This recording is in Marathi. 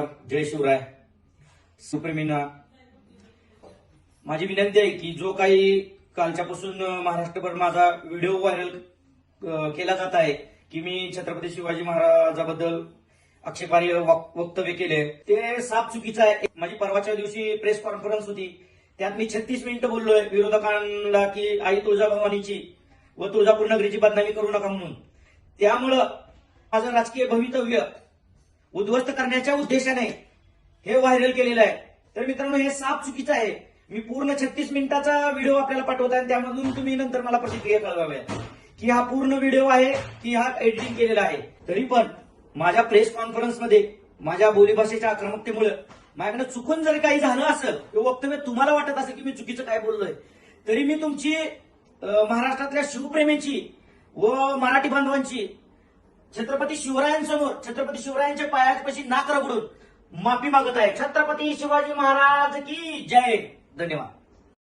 जय शिवराय. सुप्रेमीना माझी विनंती आहे की जो काही कालच्यापासून महाराष्ट्रभर माझा व्हिडिओ व्हायरल केला जात आहे की मी छत्रपती शिवाजी महाराजाबद्दल आक्षेपार्ह वक्तव्य केले ते साफ चुकीचं आहे. माझी परवाच्या दिवशी प्रेस कॉन्फरन्स होती. त्यात मी छत्तीस मिनिटं बोललोय विरोधकांना की आई तुळजाभवानीची व तुळजापूर नगरीची बदनामी करू नका म्हणून. त्यामुळं माझं राजकीय भवितव्य उद्ध्वस्त करण्याच्या उद्देशाने हे व्हायरल केलेलं आहे. तर मित्रांनो हे साफ चुकीचं आहे. मी पूर्ण छत्तीस मिनिटाचा व्हिडिओ आपल्याला पाठवत आहे आणि त्यामधून तुम्ही नंतर मला प्रतिक्रिया कळवाव्या की हा पूर्ण व्हिडिओ आहे की हा एडिटिंग केलेला आहे. तरी पण माझ्या प्रेस कॉन्फरन्समध्ये माझ्या बोलीभाषेच्या आक्रमकतेमुळे माझ्याकडे चुकून जर काही झालं असेल किंवा वक्तव्य तुम्हाला वाटत असेल की मी चुकीचं काय बोललोय तरी मी तुमची महाराष्ट्रातल्या शिवप्रेमींची व मराठी बांधवांची छत्रपती शिवरायांसमोर छत्रपती शिवरायांच्या पायापाशी नाक रगडून माफी मागत आहे. छत्रपती शिवाजी महाराज की जय. धन्यवाद.